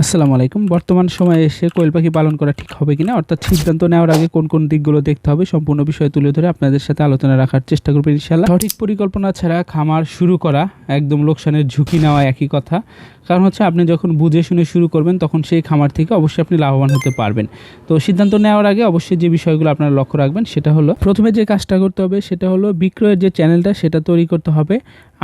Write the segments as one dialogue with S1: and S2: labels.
S1: আসসালামু আলাইকুম। বর্তমান সময়ে এসে কোয়েল পাখি পালন করা ঠিক হবে কিনা, অর্থাৎ সিদ্ধান্ত নেওয়ার আগে কোন কোন দিকগুলো দেখতে হবে, সম্পূর্ণ বিষয় তুলে ধরে আপনাদের সাথে আলোচনা রাখার চেষ্টা করবেন ইনশাল্লাহ সঠিক পরিকল্পনা ছাড়া খামার শুরু করা একদম লোকসানের ঝুঁকি নেওয়া একই কথা। কারণ হচ্ছে আপনি যখন বুঝে শুনে শুরু করবেন, তখন সেই খামার থেকে অবশ্যই আপনি লাভবান হতে পারবেন। তো সিদ্ধান্ত নেওয়ার আগে অবশ্যই যে বিষয়গুলো আপনারা লক্ষ্য রাখবেন, সেটা হলো প্রথমে যে কাজটা করতে হবে, সেটা হলো বিক্রয়ের যে চ্যানেলটা, সেটা তৈরি করতে হবে।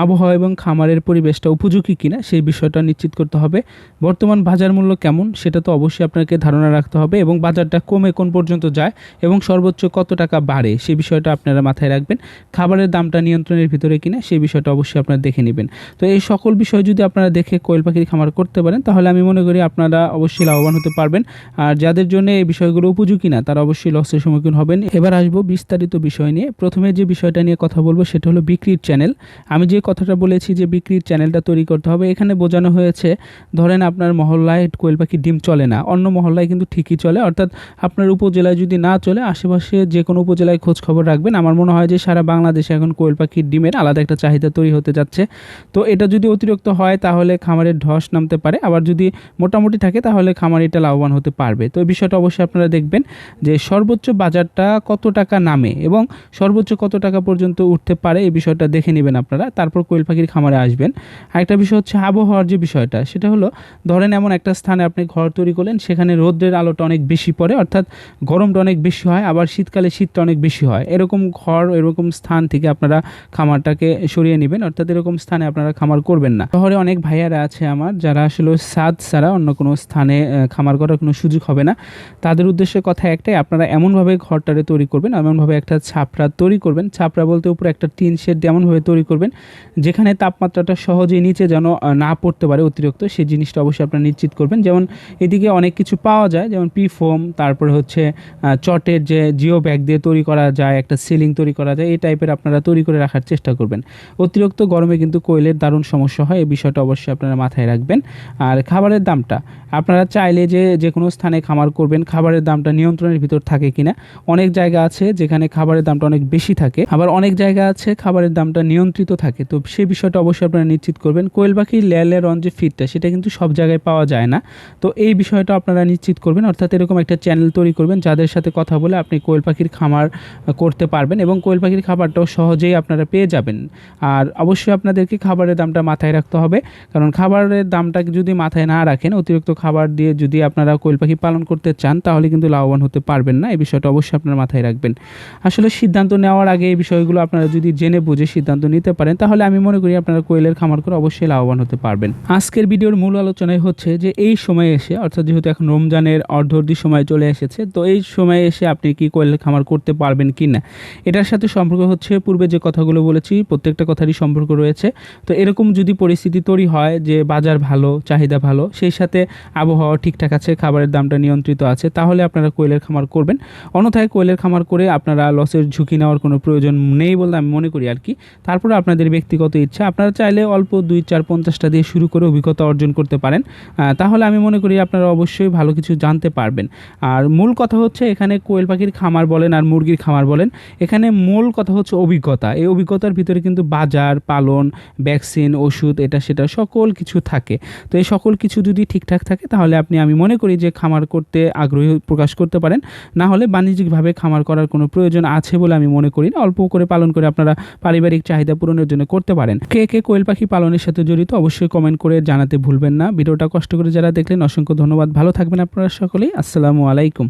S1: আবহাওয়া এবং খামারের পরিবেশটা উপযোগী কিনা, সেই বিষয়টা নিশ্চিত করতে হবে। বর্তমান বাজার মূল্য কেমন, সেটা তো অবশ্যই আপনাকে ধারণা রাখতে হবে এবং বাজারটা কমে কোন পর্যন্ত যায় এবং সর্বোচ্চ কত টাকা বাড়ে, সেই বিষয়টা আপনারা মাথায় রাখবেন। খাবারের দামটা নিয়ন্ত্রণের ভিতরে কিনা, সেই বিষয়টা অবশ্যই আপনারা দেখে নেবেন। তো এই সকল বিষয় যদি আপনারা দেখে কোয়েল পাখির খামার করতে পারেন, তাহলে আমি মনে করি আপনারা অবশ্যই লাভবান হতে পারবেন। আর যাদের জন্য এই বিষয়গুলো উপযোগী না, তারা অবশ্যই লসের সম্মুখীন হবেন। এবার আসব বিস্তারিত বিষয় নিয়ে। প্রথমে যে বিষয়টা নিয়ে কথা বলব, সেটা হলো বিক্রির চ্যানেল আমি যে কথাটা বলেছি যে বিক্রির চ্যানেলটা তৈরি করতে হবে, এখানে বোঝানো হয়েছে, ধরেন আপনার মহল্লায় কোয়েল পাখির ডিম চলে না, অন্য মহল্লায় কিন্তু ঠিকই চলে। অর্থাৎ আপনার উপজেলায় যদি না চলে, আশেপাশে যে কোনো উপজেলায় খোঁজ খবর রাখবেন। আমার মনে হয় যে সারা বাংলাদেশে এখন কোয়েল পাখির ডিমের আলাদা একটা চাহিদা তৈরি হতে যাচ্ছে। তো এটা যদি অতিরিক্ত হয়, তাহলে খামারের ধস নামতে পারে। আবার যদি মোটামুটি থাকে তাহলে খামারিটা লাভবান হতে পারবে। তো এই বিষয়টা অবশ্যই আপনারা দেখবেন যে সর্বোচ্চ বাজারটা কত টাকা নামে এবং সর্বোচ্চ কত টাকা পর্যন্ত উঠতে পারে এই বিষয়টা দেখে নেবেন আপনারা। তারপর কোয়েল পাখির খামারে আসবেন। আরেকটা বিষয় হচ্ছে আবহাওয়ার যে বিষয়টা, সেটা হলো ধরেন এমন একটা স্থানে আপনি ঘর তৈরি করলেন, সেখানে রোদ্রের আলোটা অনেক বেশি পড়ে, অর্থাৎ গরমটা অনেক বেশি হয়, আবার শীতকালে শীতটা অনেক বেশি হয়। এরকম ঘর, এরকম স্থান থেকে আপনারা খামারটাকে সরিয়ে নেবেন, অর্থাৎ এরকম স্থানে আপনারা খামার করবেন না। শহরে অনেক ভাইয়ারা আছে আমার, যারা আসলে সাদ ছাড়া অন্য কোনো স্থানে খামার করার কোনো সুযোগ হবে না, তাদের উদ্দেশ্যে কথা একটাই, আপনারা এমনভাবে ঘরটারে তৈরি করবেন, এমনভাবে একটা ছাপড়া তৈরি করবেন, ছাপড়া বলতে উপরে একটা টিন শেড এমনভাবে তৈরি করবেন, যেখানে তাপমাত্রাটা সহজেই নিচে যেন না পড়তে পারে অতিরিক্ত, সেই জিনিসটা অবশ্যই আপনারা নিশ্চিত করবেন। যেমন এদিকে অনেক কিছু পাওয়া যায়, যেমন পি ফোম তারপরে হচ্ছে চটের যে জিও ব্যাগ দিয়ে তৈরি করা যায়, একটা সিলিং তৈরি করা যায়, এই টাইপের আপনারা তৈরি করে রাখার চেষ্টা করবেন। অতিরিক্ত গরমে কিন্তু কোয়েলের দারুণ সমস্যা হয় এই বিষয়টা অবশ্যই আপনারা মাথায় রাখবেন। আর খাবারের দামটা, আপনারা চাইলে যে যে কোনো স্থানে খামার করবেন, খাবারের দামটা নিয়ন্ত্রণের ভিতর থাকে কিনা। অনেক জায়গা আছে যেখানে খাবারের দামটা অনেক বেশি থাকে, আবার অনেক জায়গা আছে খাবারের দামটা নিয়ন্ত্রিত থাকে। তো সেই বিষয়টা অবশ্যই আপনারা নিশ্চিত করবেন। কোয়েল পাখির লেয়ালের অন যে ফিডটা সেটা কিন্তু সব জায়গায় পাওয়া যায় না। তো এই বিষয়টা আপনারা নিশ্চিত করবেন। অর্থাৎ এরকম একটা চ্যানেল তৈরি করবেন, যাদের সাথে কথা বলে আপনি কোয়েল পাখির খামার করতে পারবেন এবং কোয়েল পাখির খাবারটাও সহজেই আপনারা পেয়ে যাবেন। আর অবশ্যই আপনাদেরকে খাবারের দামটা মাথায় রাখতে হবে, কারণ খাবারের দামটা যদি মাথায় না রাখেন, অতিরিক্ত খাবার দিয়ে যদি আপনারা কোয়েল পাখি পালন করতে চান, তাহলে কিন্তু লাভবান হতে পারবেন না। এই বিষয়টা অবশ্যই আপনারা মাথায় রাখবেন। আসলে সিদ্ধান্ত নেওয়ার আগে এই বিষয়গুলো আপনারা যদি জেনে বুঝে সিদ্ধান্ত নিতে পারেন, তাহলে আমি মনে করি আপনারা কোয়েলের খামার করে অবশ্যই লাভবান হতে পারবেন। আজকের ভিডিওর মূল আলোচনায় হচ্ছে যে, এই সময়ে এসে, অর্থাৎ যেহেতু এখন রমজানের অর্ধর্ধি সময় চলে এসেছে, তো এই সময়ে এসে আপনি কি কোয়েলের খামার করতে পারবেন কি না? এটার সাথে সম্পর্ক হচ্ছে, পূর্বে যে কথাগুলো বলেছি, প্রত্যেকটা কথারই সম্পর্ক রয়েছে। তো এরকম যদি পরিস্থিতি তৈরি হয় যে বাজার ভালো, চাহিদা ভালো, সেই সাথে আবহাওয়া ঠিকঠাক আছে, খাবারের দামটা নিয়ন্ত্রিত আছে, তাহলে আপনারা কোয়েলের খামার করবেন। অন্যথায় কোয়েলের খামার করে আপনারা লসের ঝুঁকি নেওয়ার কোনো প্রয়োজন নেই বলে আমি মনে করি আর কি। তারপরে আপনাদের ব্যক্তিগত ইচ্ছা, আপনারা চাইলে অল্প দুই, চার, পঞ্চাশটা দিয়ে শুরু করে অভিজ্ঞতা অর্জন করতে পারেন। তাহলে আমি মনে করি আপনারা অবশ্যই ভালো কিছু জানতে পারবেন। আর মূল কথা হচ্ছে এখানে কোয়েল পাখির খামার বলেন আর মুরগির খামার বলেন, এখানে মূল কথা হচ্ছে অভিজ্ঞতা। এই অভিজ্ঞতার ভিতরে কিন্তু বাজার, পালন, ভ্যাকসিন, ওষুধ, এটা, সেটা সকল কিছু থাকে। তো এই সকল কিছু যদি ঠিকঠাক থাকে, তাহলে আপনি, আমি মনে করি যে খামার করতে আগ্রহী প্রকাশ করতে পারেন। না হলে বাণিজ্যিকভাবে খামার করার কোনো প্রয়োজন আছে বলে আমি মনে করি না। অল্প করে পালন করে আপনারা পারিবারিক চাহিদা পূরণের জন্য করতে পারেন। কে কে কোয়েল পাখি পালনের সাথে জড়িত অবশ্যই কমেন্ট করে জানাতে ভুলবেন না। ভিডিওটা কষ্ট করে যারা দেখলেন, অসংখ্য ধন্যবাদ। ভালো থাকবেন আপনারা সকলেই। আসসালামু আলাইকুম।